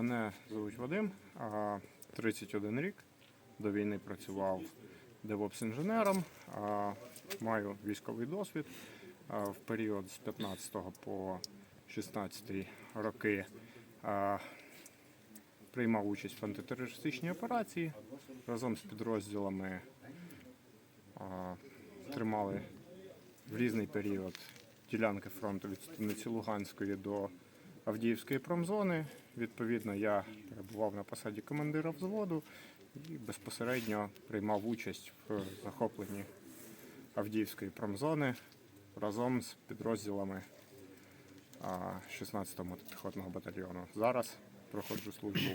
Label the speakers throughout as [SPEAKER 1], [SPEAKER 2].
[SPEAKER 1] Мене звуть Вадим, 31 рік. До війни працював девопс-інженером, маю військовий досвід. В період з 15 по 16 роки приймав участь в антитерористичній операції разом з підрозділами. Тримали в різний період ділянки фронту від станиці Луганської до Авдіївської промзони. Відповідно, я перебував на посаді командира взводу і безпосередньо приймав участь в захопленні Авдіївської промзони разом з підрозділами 16-го мотопіхотного батальйону. Зараз проходжу службу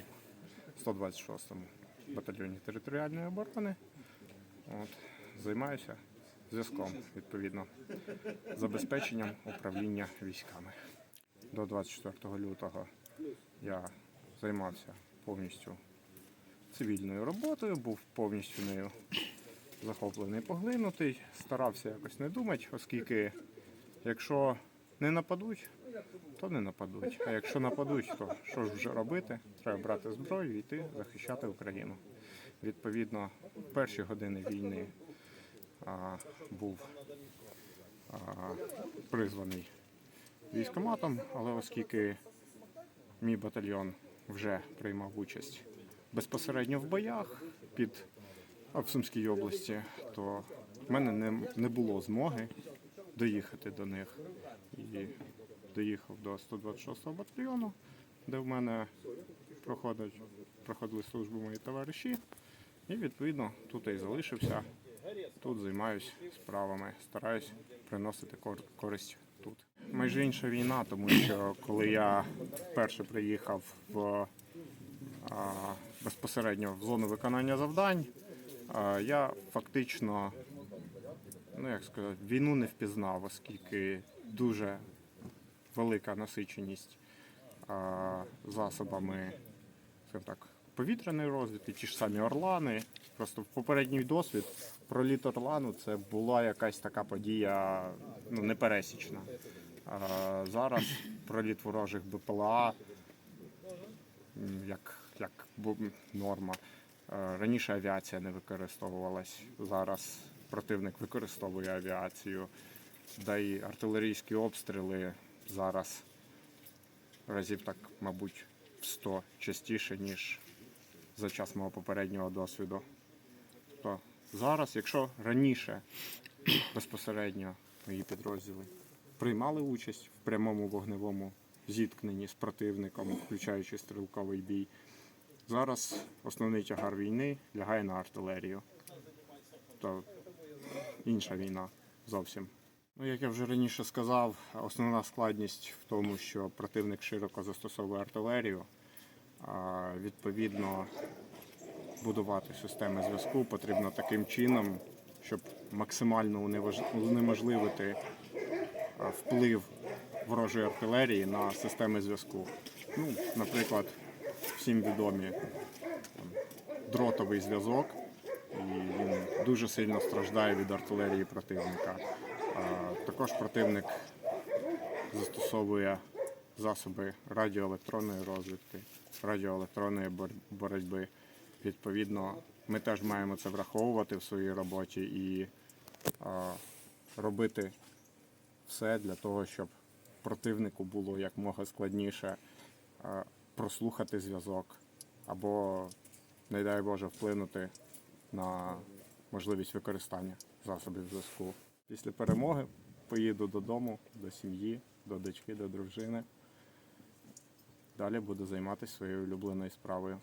[SPEAKER 1] в 126-му батальйоні територіальної оборони. От, займаюся зв'язком, відповідно, забезпеченням управління військами. До 24 лютого я займався повністю цивільною роботою, був повністю нею захоплений, поглинутий, старався якось не думати, оскільки якщо не нападуть, то не нападуть. А якщо нападуть, то що ж вже робити? Треба брати зброю і йти захищати Україну. Відповідно, в перші години війни а, був а, призваний військоматом, але оскільки мій батальйон вже приймав участь безпосередньо в боях під в Сумській області, то в мене не, не було змоги доїхати до них. І доїхав до 126-го батальйону, де в мене проходили службу мої товариші. І відповідно тут і залишився. Тут займаюся справами, стараюсь приносити користь тут. Майже інша війна, тому що коли я вперше приїхав в а, безпосередньо в зону виконання завдань, а, я фактично, ну як сказати, війну не впізнав, оскільки дуже велика насиченість а, засобами, скажімо так, повітряної розвідки, ті ж самі орлани. Просто в попередній досвід проліт орлану це була якась така подія ну, непересічна. А, зараз проліт ворожих БПЛА як, як норма. Е, Раніше авіація не використовувалась, зараз противник використовує авіацію, да й артилерійські обстріли зараз разів так, мабуть, в 100 частіше, ніж за час мого попереднього досвіду. Тобто зараз, якщо раніше безпосередньо мої підрозділи приймали участь в прямому вогневому зіткненні з противником, включаючи стрілковий бій, зараз основний тягар війни лягає на артилерію. Тобто інша війна зовсім. Ну, як я вже раніше сказав, основна складність в тому, що противник широко застосовує артилерію. Відповідно, будувати системи зв'язку потрібно таким чином, щоб максимально унеможливити вплив ворожої артилерії на системи зв'язку. Ну, наприклад, всім відомі дротовий зв'язок, і він дуже сильно страждає від артилерії противника. Також противник застосовує засоби радіоелектронної розвідки, радіоелектронної бор- боротьби. Відповідно, ми теж маємо це враховувати в своїй роботі і а, робити все для того, щоб противнику було якмога складніше а, прослухати зв'язок або, не дай Боже, вплинути на можливість використання засобів зв'язку. Після перемоги поїду додому, до сім'ї, до дочки, до дружини. Далі буду займатися своєю улюбленою справою.